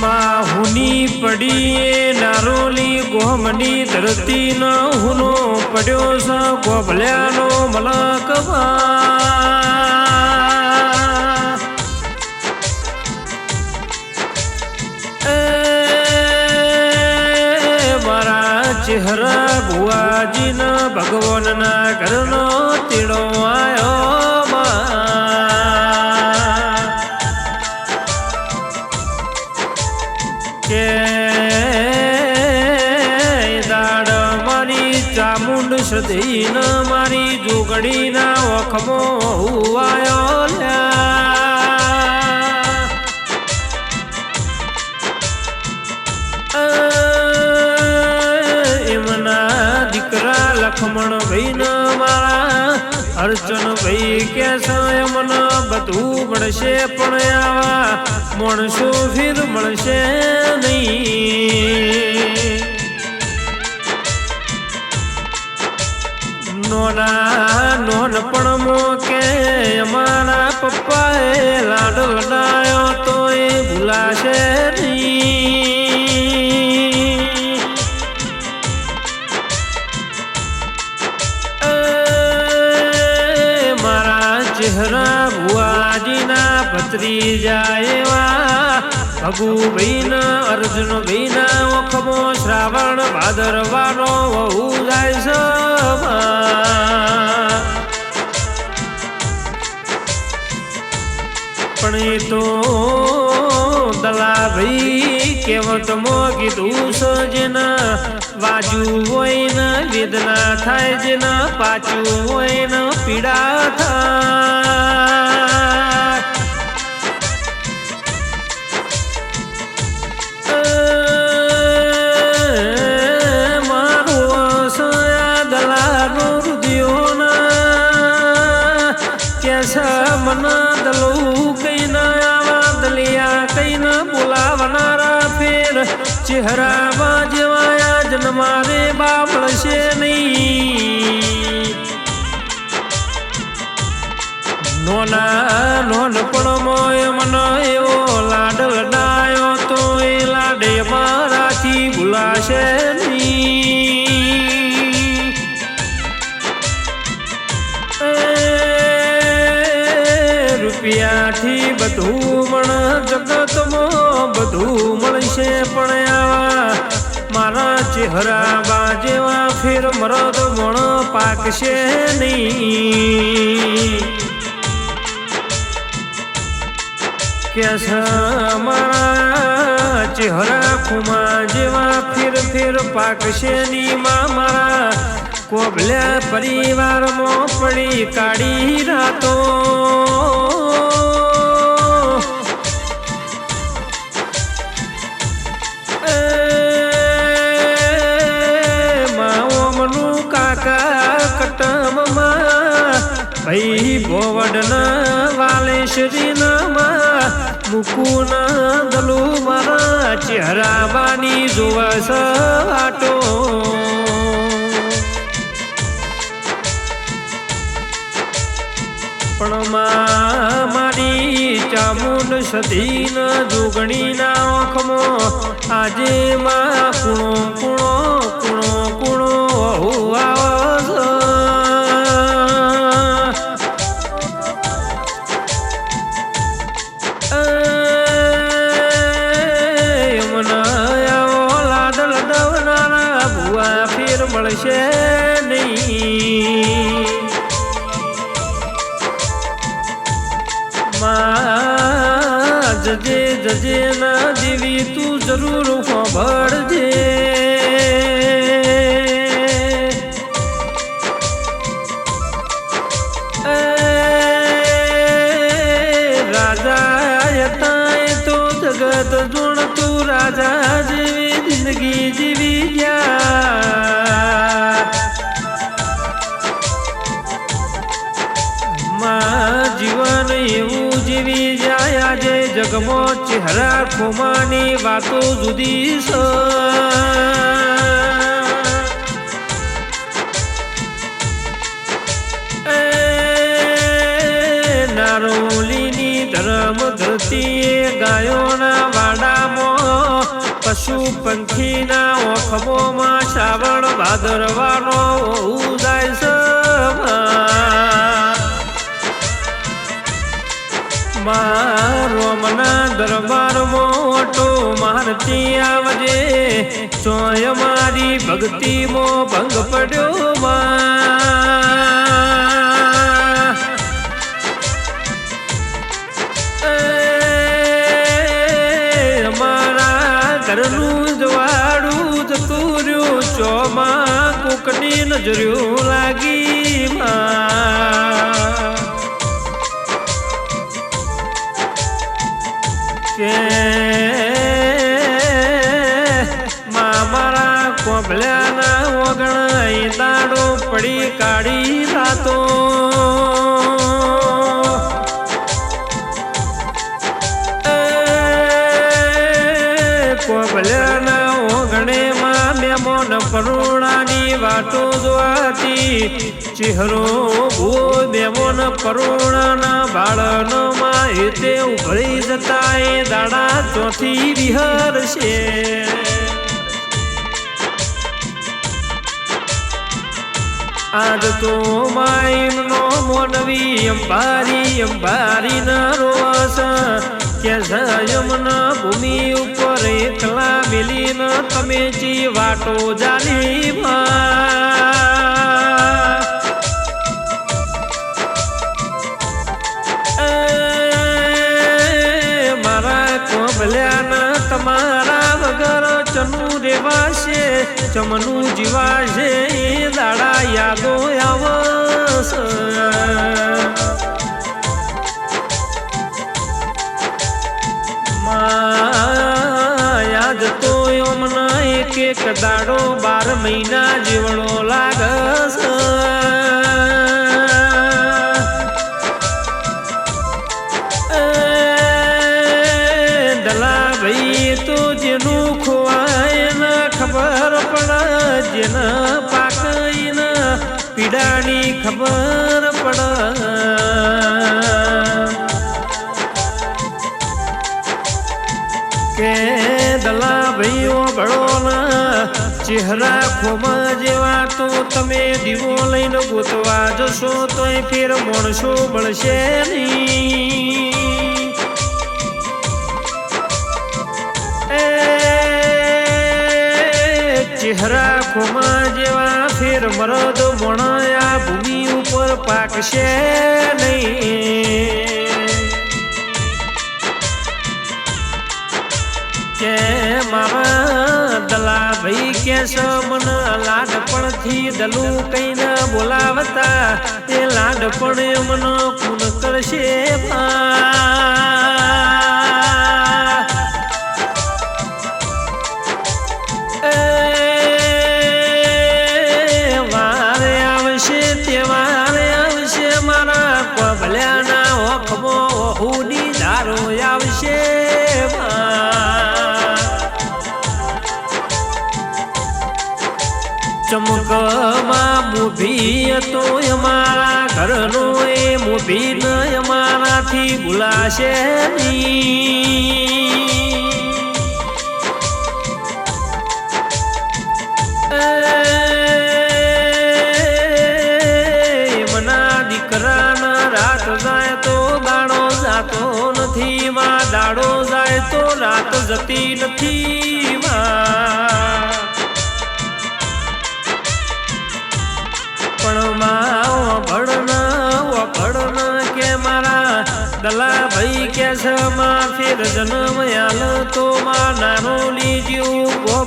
માં હુની પડીએ નારોલી ગોમની ધરતીનો હુનો પડ્યો સ ગોભલ્યાનો મલકવા મારા ચહેરા ભુવાજીના ભગવાનના ઘરનો તીડો આવ્યો સદીન મારી જોગડીના ઓખમો હુવાયો એમના દીકરા લખમણ ભાઈ ન મારા અર્ચન ભાઈ કે છે મને બધું મળશે પણ આવા માણસો ફીર મળશે? મારા પતરી ભુવાજીના ભગુ ભીના અર્જુન ભીના ઓખમો શ્રાવણ ભાદરવાનો વહુ જાય છે પણ એ તો દલાભાઈ કેવતમાં મોગી છે જેના, વાજુ હોય ને વેદના થાય જેના, પાછું હોય ને પીડા થાય. મારું સયા દલાનો રુદિયોના કેસા મના ચહેરા જેવાયા જન્મારે બાપળશે નહીં. નોના નોનપણમાં મને એવો લાડ લડાયો તો એ લાડે મારાથી ભૂલાશે નહીં. રૂપિયાથી બધું મણ જગતમાં બધું મળશે પણ ચહેરા બાજેવા ફેર મરદ મણ પાકશે નહીં. કે મારા ચહેરા ખુમા જેવા ફેર ફેર પાકશે ની મારા. કોબલ્યા પરિવારમાં પડી કાઢી રાતો. કાકા ભાઈ ભોવડના વાલેશ્વરીના મુકુના દલુ મારા ચહેરા બાની જોવા આટો પણ મારી ચામુંડ સધીન જોગણીના ઓખમો આજે માં કુણો જજે ના દેવી તું જરૂર સાંભળજે જગમાં ચહેરા ખોમાની વાતો જુદી છે. નારોલીની ધરમ ધરતીએ ગાયોના વાડામાં પશુ પંખીના ઓખમોમાં શ્રાવણ ભાદરવાનો ઉદાય સમા મારો મના દરબાર મોટો મારતી આવજે. સોય મારી ભક્તિમો ભંગ પડ્યો માં. મારા ઘરનું જવાડું જતું રહ્યું. ચોમાં કોકની નજર્યું લાગી. પડી કાઢી રાતો. કોબલના ઓગણે માં મેમોન કરુણાની વાતો જોવાતી. ચહેરો ભૂ મેમોન કરુણાના બાળનો માં હેતે ઉભળી જતા એ દાડા ચોથી વિહરશે. આજ તો માઈમનો મોનવી અંબારી અંબારી ના રોસ કે જયમના ભૂમિ ઉપર એકલા મિલીન તમે જી વાટો જાલી મારા. ચમનું જીવાશે એ દાડા યાદો આવસ યાદ તો એમના એક એક દાડો બાર મહિના ભાઈ તો જેનું ખોવાય ના ખબર પડ જેના પાકઈ ના પીડાની ખબર પડ કે દલા ભાઈઓ ભળોના ચહેરા ખોમા જેવા તો તમે દીવો લઈને ગોતવા જશો, તોય ફેર મોણસો મળશે નહીં. ચહેરા ખોમા જેવા ફેર મરદ મોણયા ભૂમિ ઉપર પાકશે નહીં. કે મારા દલા ભાઈ કે મન લાડપણથી દલું કઈને બોલાવતા એ લાડપણ મન કુન કરશે ભા હતો અમારા ઘરનો એ મૂભી ન અમારાથી ભૂલાશે મના દીકરાના રાત જાય તો દાડો જાતો નથી, માં દાડો જાય તો રાત જતી નથી. માં ભળના ભળના કે મારા દલા ભાઈ કે છે માં ફેર જન્મ આલ તો માં નાનો લીજ્યું ગો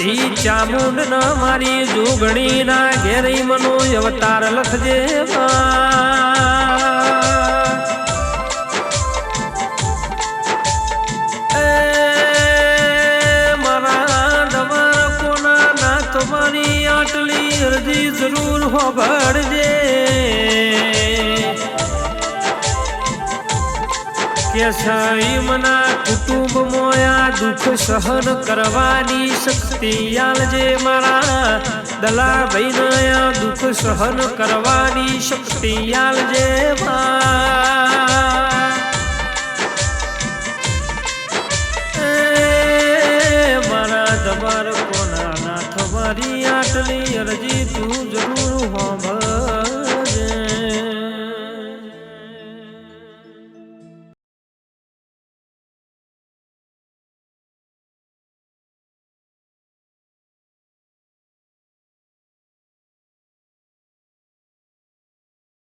સતી ચામુંડ ન મારી જોગણી ના ઘેરી મનો અવતાર લખજે તમારી આટલી અરજી જરૂર હોભળજે. કે મના કુટુંબ મોયા દુઃખ સહન કરવાની શક્તિ આલજે મારા. દલાભાઈને આ દુઃખ સહન કરવાની શક્તિ આલજે મારા. દબાર કોના નાથ મારી આટલી અરજી તું જરૂર હોંભળ